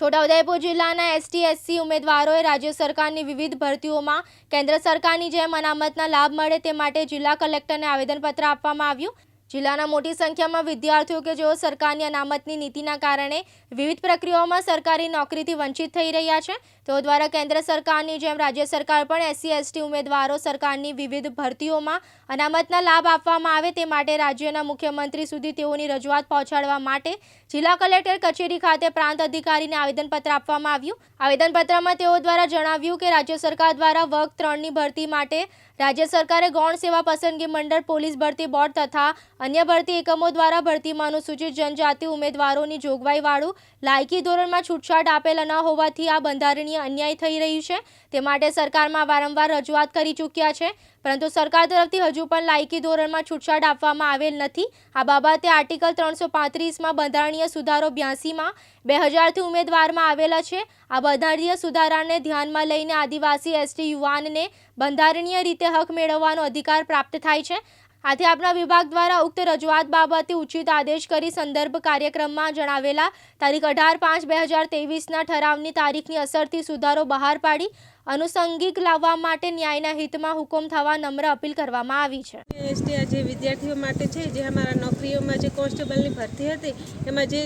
છોટાઉદેપુર જિલ્લાના ST, SC ઉમેદવારોએ રાજ્ય સરકારની વિવિધ ભરતીઓમાં કેન્દ્ર સરકારની જેમ અનામતના લાભ મળે તે માટે જિલ્લા કલેક્ટરને આવેદનપત્ર આપવામાં આવ્યું. જિલ્લાના મોટી સંખ્યામાં વિદ્યાર્થીઓ કે જેઓ સરકારની અનામતની નીતિના કારણે વિવિધ પ્રક્રિયાઓમાં સરકારી નોકરીથી વંચિત થઈ રહ્યા છે. તેઓ દ્વારા કેન્દ્ર સરકારની જેમ રાજ્ય સરકાર પણ એસસી, એસટી ઉમેદવારો સરકારની વિવિધ ભરતીઓમાં અનામતના લાભ આપવામાં આવે તે માટે રાજ્યના મુખ્યમંત્રી સુધી તેઓની રજૂઆત પહોંચાડવા માટે જિલ્લા કલેક્ટર કચેરી ખાતે પ્રાંત અધિકારીને આવેદનપત્ર આપવામાં આવ્યું. આવેદનપત્રમાં તેઓ દ્વારા જણાવ્યું કે રાજ્ય સરકાર દ્વારા વર્ગ ત્રણની ભરતી માટે રાજ્ય સરકારે ગૌણ સેવા પસંદગી મંડળ, પોલીસ ભરતી બોર્ડ તથા અન્ય ભરતી એકમો દ્વારા ભરતીમાં અનુસૂચિત જનજાતિ ઉમેદવારોની જોગવાઈવાળું લાયકી ધોરણમાં છૂટછાટ આપેલ ન હોવાથી આ બંધારણીય અન્યાય થઈ રહ્યું છે. તે માટે સરકારમાં વારંવાર રજૂઆત કરી ચૂક્યા છે. પરંતુ સરકાર તરફથી હજુ પણ લાયકી ધોરણમાં છૂટછાટ આપવામાં આવેલ નથી. આ બાબતે આર્ટિકલ ત્રણસો પાંત્રીસમાં બંધારણીય સુધારો બ્યાસીમાં બે હજારથી ઉમેદવારમાં આવેલા છે. આ બંધારણીય સુધારાને ધ્યાનમાં લઈને આદિવાસી એસટી યુવાનને બંધારણીય રીતે હક મેળવવાનો અધિકાર પ્રાપ્ત થાય છે. આથી આપના વિભાગ દ્વારા ઉક્ત રજૂઆત બાબતે ઉચિત આદેશ કરી સંદર્ભ કાર્યક્રમમાં જણાવેલા તારીખ અઢાર પાંચ બે હજાર તેવીસના ઠરાવની તારીખની અસરથી સુધારો બહાર પાડી અનુસંગિક લાવવા માટે ન્યાયના હિતમાં હુકમ થવા નમ્ર અપીલ કરવામાં આવી છે. એસટી જે વિદ્યાર્થીઓ માટે છે, જે અમારા નોકરીઓમાં જે કોન્સ્ટેબલની ભરતી હતી, એમાં જે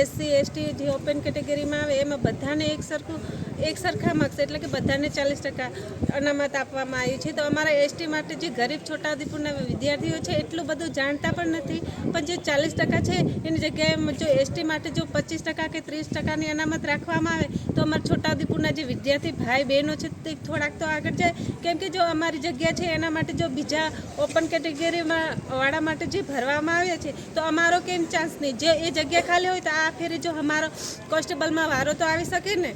એસસી, એસટી જે ઓપન કેટેગરીમાં આવે, એમાં બધાને એક સરખું, એક સરખા માર્ક્સ એટલે કે બધાને ચાલીસ ટકા અનામત આપવામાં આવ્યું છે. તો અમારા એસટી માટે જે ગરીબ છોટાઉદેપુરના વિદ્યાર્થીઓ છે, એટલું બધું જાણતા પણ નથી, પણ જે ચાલીસ ટકા છે, એની જગ્યાએ જો એસટી માટે જો પચીસ ટકા કે ત્રીસ ટકાની અનામત રાખવામાં આવે, તો અમારા છોટાઉદેપુરના જે વિદ્યાર્થી ભાઈ બહેનો છે તે થોડાક તો આગળ જાય. કેમ કે જો અમારી જગ્યા છે, એના માટે જો બીજા ઓપન કેટેગરીમાં વાળા માટે જે ભરવામાં આવે છે, તો અમારો કેમ ચાન્સ નહીં? જે એ જગ્યા ખાલી હોય તો આ ફેરે જો અમારો કોન્સ્ટેબલમાં વારો તો આવી શકે ને?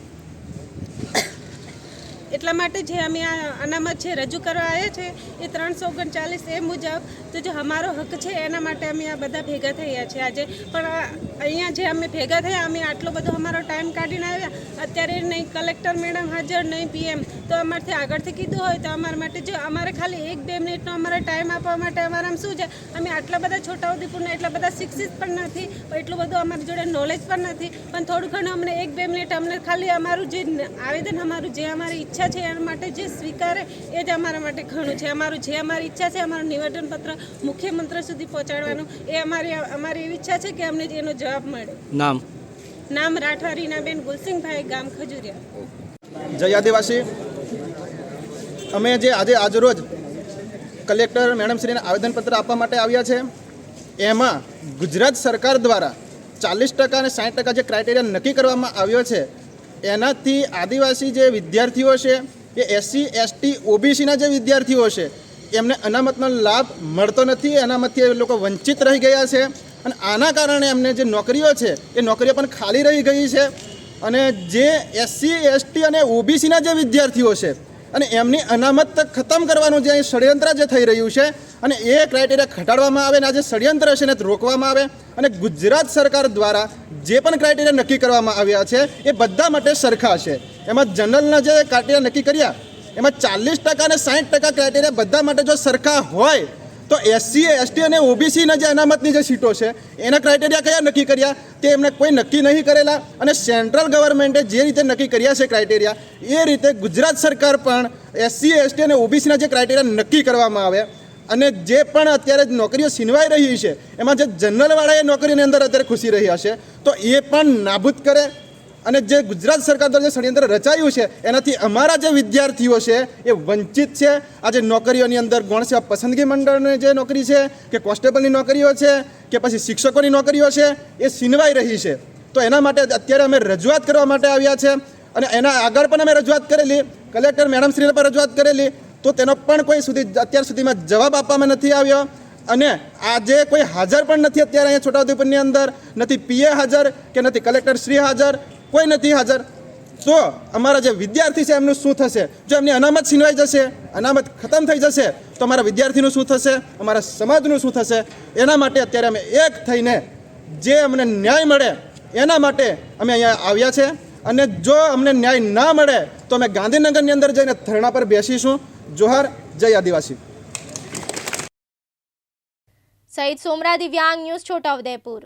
એટલા માટે જે અમે આ અનામત છે રજૂ કરવા આવ્યા છે, એ ત્રણસો ઓગણચાલીસ એ મુજબ તો જો અમારો હક છે, એના માટે અમે આ બધા ભેગા થયા છે આજે. પણ અહીંયા જે અમે ભેગા થયા, અમે આટલો બધો અમારો ટાઈમ કાઢીને આવ્યા. અત્યારે નહીં કલેક્ટર મેડમ હાજર, નહીં પીએમ તો અમારથી આગળથી કીધું હોય તો અમારા માટે જો અમારે ખાલી એક બે મિનિટનો અમારે ટાઈમ આપવા માટે અમારા શું છે? અમે આટલા બધા છોટાઉદેપુરના એટલા બધા શિક્ષિત પણ નથી, એટલું બધું અમારી જોડે નોલેજ પણ નથી. પણ થોડું ઘણું અમને એક બે મિનિટ અમને ખાલી અમારું જે આવેદન, અમારું જે અમારી ઈચ્છા છે, એના માટે જે સ્વીકારે, એ જ અમારા માટે ઘણું છે. અમારું જે અમારી ઈચ્છા છે, અમારું નિવેદનપત્ર મુખ્યમંત્રી સુધી પહોંચાડવાનું. એ અમારી અમારી એવી ઈચ્છા છે કે અમને એનો જવાબ મળે. નામ? નામ રાઠવા રીનાબેન ગુલસિંહભાઈ ગામ ખજુરિયા. જય આદિવાસી. અમે જે આજે આજરોજ કલેક્ટર મેડમશ્રીને આવેદનપત્ર આપવા માટે આવ્યા છે એમાં ગુજરાત સરકાર દ્વારા ચાલીસ ટકા અને સાઠ ટકા જે ક્રાઇટેરિયા નક્કી કરવામાં આવ્યો છે એનાથી આદિવાસી જે વિદ્યાર્થીઓ છે એ એસસી એસટી ઓબીસીના જે વિદ્યાર્થીઓ છે એમને અનામતનો લાભ મળતો નથી અનામતથી એ લોકો વંચિત રહી ગયા છે અને આના કારણે એમને જે નોકરીઓ છે, એ નોકરીઓ પણ ખાલી રહી ગઈ છે. અને જે એસસી, એસટી અને ઓબીસીના જે વિદ્યાર્થીઓ છે, અને એમની અનામત ખતમ કરવાનું જે ષડયંત્ર જે થઈ રહ્યું છે, અને એ ક્રાઇટેરિયા ઘટાડવામાં આવે અને આ જે ષડયંત્ર છે એને રોકવામાં આવે, અને ગુજરાત સરકાર દ્વારા જે પણ ક્રાઇટેરિયા નક્કી કરવામાં આવ્યા છે, એ બધા માટે સરખા છે. એમાં જનરલના જે ક્રાઇટેરિયા નક્કી કર્યા એમાં ચાલીસ ટકા અને સાઠ ટકા ક્રાઇટેરિયા બધા માટે જો સરખા હોય, તો એસસી એસટી અને ઓબીસીના જે અનામતની જે સીટો છે, એના ક્રાઇટેરિયા કયા નક્કી કર્યા? તે એમને કોઈ નક્કી નહીં કરેલા અને સેન્ટ્રલ ગવર્મેન્ટે જે રીતે નક્કી કર્યા છે ક્રાઇટેરિયા એ રીતે ગુજરાત સરકાર પણ એસસી એસટી અને ઓબીસીના જે ક્રાઇટેરિયા નક્કી કરવામાં આવે. અને જે પણ અત્યારે નોકરીઓ છીનવાઈ રહી છે, એમાં જે જનરલવાળા એ નોકરીની અંદર અત્યારે ખુશી રહ્યા છે તો એ પણ નાબૂદ કરે. અને જે ગુજરાત સરકાર દ્વારા જે ષડયંત્ર રચાયું છે, એનાથી અમારા જે વિદ્યાર્થીઓ છે, એ વંચિત છે. આજે નોકરીઓની અંદર ગૌણ સેવા પસંદગી મંડળની જે નોકરી છે, કે કોન્સ્ટેબલની નોકરીઓ છે, કે પછી શિક્ષકોની નોકરીઓ છે, એ છીનવાઈ રહી છે. તો એના માટે અત્યારે અમે રજૂઆત કરવા માટે આવ્યા છે અને એના આગળ પણ અમે રજૂઆત કરેલી. કલેક્ટર મેડમશ્રીને પણ રજૂઆત કરેલી. તો તેનો પણ કોઈ સુધી અત્યાર સુધીમાં જવાબ આપવામાં નથી આવ્યો. અને આજે કોઈ હાજર પણ નથી અત્યારે અહીંયા છોટાઉદેપુરની અંદર. નથી પીએ હાજર કે નથી કલેક્ટર શ્રી હાજર. કોઈ નથી હાજર. તો અમારા જે વિદ્યાર્થી છે, એમનું શું થશે? જો એમની અનામત છીનવાઈ જશે, અનામત ખતમ થઈ જશે, તો અમારા વિદ્યાર્થીનું શું થશે? અમારા સમાજનું શું થશે? એના માટે અત્યારે અમે એક થઈને જે અમને ન્યાય મળે, એના માટે અમે અહીંયા આવ્યા છે. અને જો અમને ન્યાય ના મળે, તો અમે ગાંધીનગરની અંદર જઈને ધરણા પર બેસીશું. જોહર, જય આદિવાસી. સહિત સોમરા દિવ્યાંગ ન્યૂઝ છોટાઉદેપુર